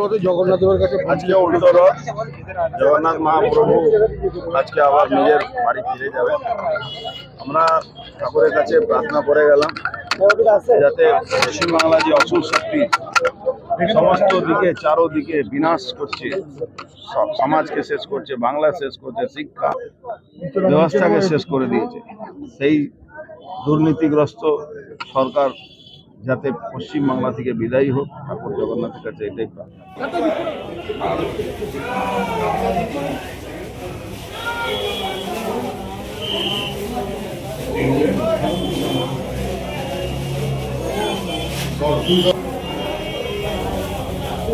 রথে জগন্নাথ কাছে আজকে উল্টো জগন্নাথ মহাপ্রভু আজকে আবার নিজের বাড়ি ফিরে যাবে। আমরা ঠাকুরের কাছে প্রার্থনা করে গেলাম, যাতে পশ্চিমবাংলা যে অসুর শক্তি সমস্ত দিকে চারোদিকে বিনাশ করছে। সমাজকে শেষ করছে বাংলা শেষ করছে শিক্ষা ব্যবস্থাকে শেষ করে দিয়েছে। সেই দুর্নীতিগ্রস্ত সরকার যাতে পশ্চিমবাংলা থেকে বিদায়ী হোক ঠাকুর জগন্নাথের কাছে এটাই প্রার্থনা।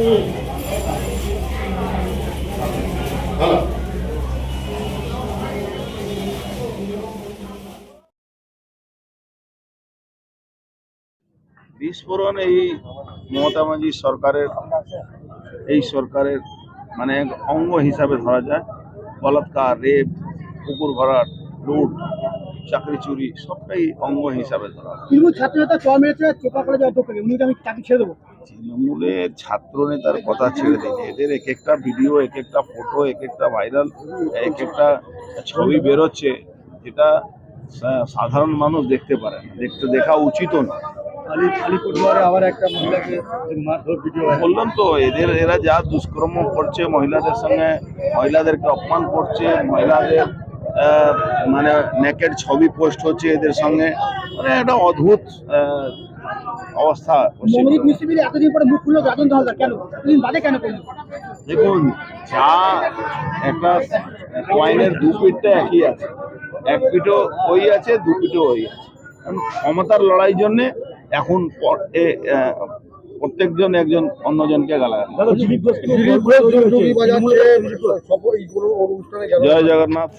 বিস্ফোরণ এই মমতা মাঝি সরকারের, এই সরকারের মানে অঙ্গ হিসাবে ধরা যায়। বলাৎকার, রেপ পুকুর ভরাট লুট, চাকরি চুরি, সবটাই অঙ্গ হিসাবে ধরা। তৃণমূল ছাত্র নেতা চর মেরেছে চোপা কলেজে অধ্যক্ষ উনি আমি চাকরি ছেড়ে দেবো। তৃণমূলের ছাত্র নেতার কথা ছেড়ে দিন এদের এক একটা ভিডিও এক একটা ফটো এক একটা ভাইরাল এক একটা ছবি বেরোচ্ছে যেটা সাধারণ মানুষ দেখতে পারে না দেখতে দেখা উচিতও না। আলি একটা ভিডিও বললাম তো এদের এরা যা দুষ্কর্ম করছে মহিলাদের সঙ্গে মহিলাদেরকে অপমান করছে মহিলাদের মানে নেকের ছবি পোস্ট হচ্ছে এদের সঙ্গে মানে একটা অদ্ভুত অবস্থা দেখুন যা একটা কয়েনের দু পিঠটা একই আছে। এক পিঠও ওই আছে দু পিঠও ওই আছে। ক্ষমতার লড়াই জন্যে এখন প্রত্যেকজন একজন অন্যজনকে গালাগালি। জয় জগন্নাথ।